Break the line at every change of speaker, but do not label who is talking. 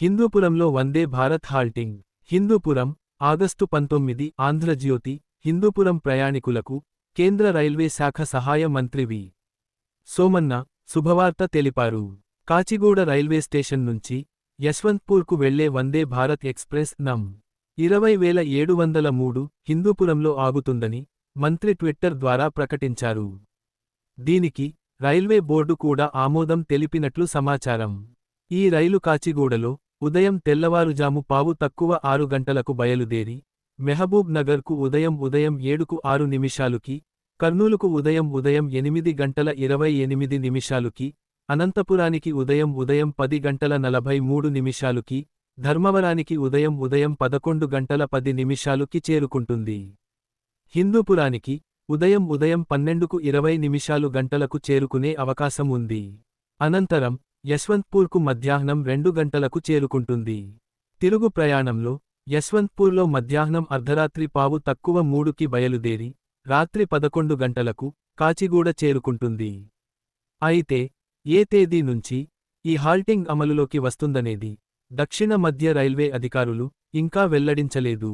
హిందూపురంలో Vande Bharat halting Hindupuram August పంతొమ్మిది ఆంధ్రజ్యోతి హిందూపురం ప్రయాణికులకు కేంద్ర రైల్వే శాఖ సహాయ మంత్రి వి. సోమన్న శుభవార్త తెలిపారు. కాచిగూడ రైల్వే స్టేషన్ నుంచి యశ్వంత్పూర్కు వెళ్ళే వందే భారత్ ఎక్స్ప్రెస్ నం ఇరవై వేల ఏడు వందల మూడు హిందూపురంలో ఆగుతుందని మంత్రి ట్విట్టర్ ద్వారా ప్రకటించారు. దీనికి రైల్వే బోర్డు కూడా ఆమోదం తెలిపినట్లు సమాచారం. ఈ రైలు కాచిగూడలో ఉదయం తెల్లవారుజాము పావు తక్కువ ఆరు గంటలకు బయలుదేరి మెహబూబ్ నగర్కు ఉదయం ఉదయం ఏడుకు ఆరు నిమిషాలుకి కర్నూలుకు ఉదయం ఉదయం ఎనిమిది గంటల ఇరవై ఎనిమిది నిమిషాలుకి అనంతపురానికి ఉదయం ఉదయం పది గంటల నలభై మూడు నిమిషాలుకి ధర్మవరానికి ఉదయం ఉదయం పదకొండు గంటల పది నిమిషాలుకి చేరుకుంటుంది. హిందూపురానికి ఉదయం ఉదయం పన్నెండుకు ఇరవై నిమిషాలు గంటలకు చేరుకునే అవకాశం ఉంది అనంతరం యశ్వంత్పూర్కు మధ్యాహ్నం రెండు గంటలకు చేరుకుంటుంది. తిరుగు ప్రయాణంలో యశ్వంత్పూర్లో మధ్యాహ్నం అర్ధరాత్రి పావు తక్కువ మూడుకి బయలుదేరి రాత్రి పదకొండు గంటలకు కాచిగూడ చేరుకుంటుంది. అయితే ఏ తేదీ నుంచి ఈ హాల్టింగ్ అమలులోకి వస్తుందనేది దక్షిణ మధ్య రైల్వే అధికారులు ఇంకా వెల్లడించలేదు.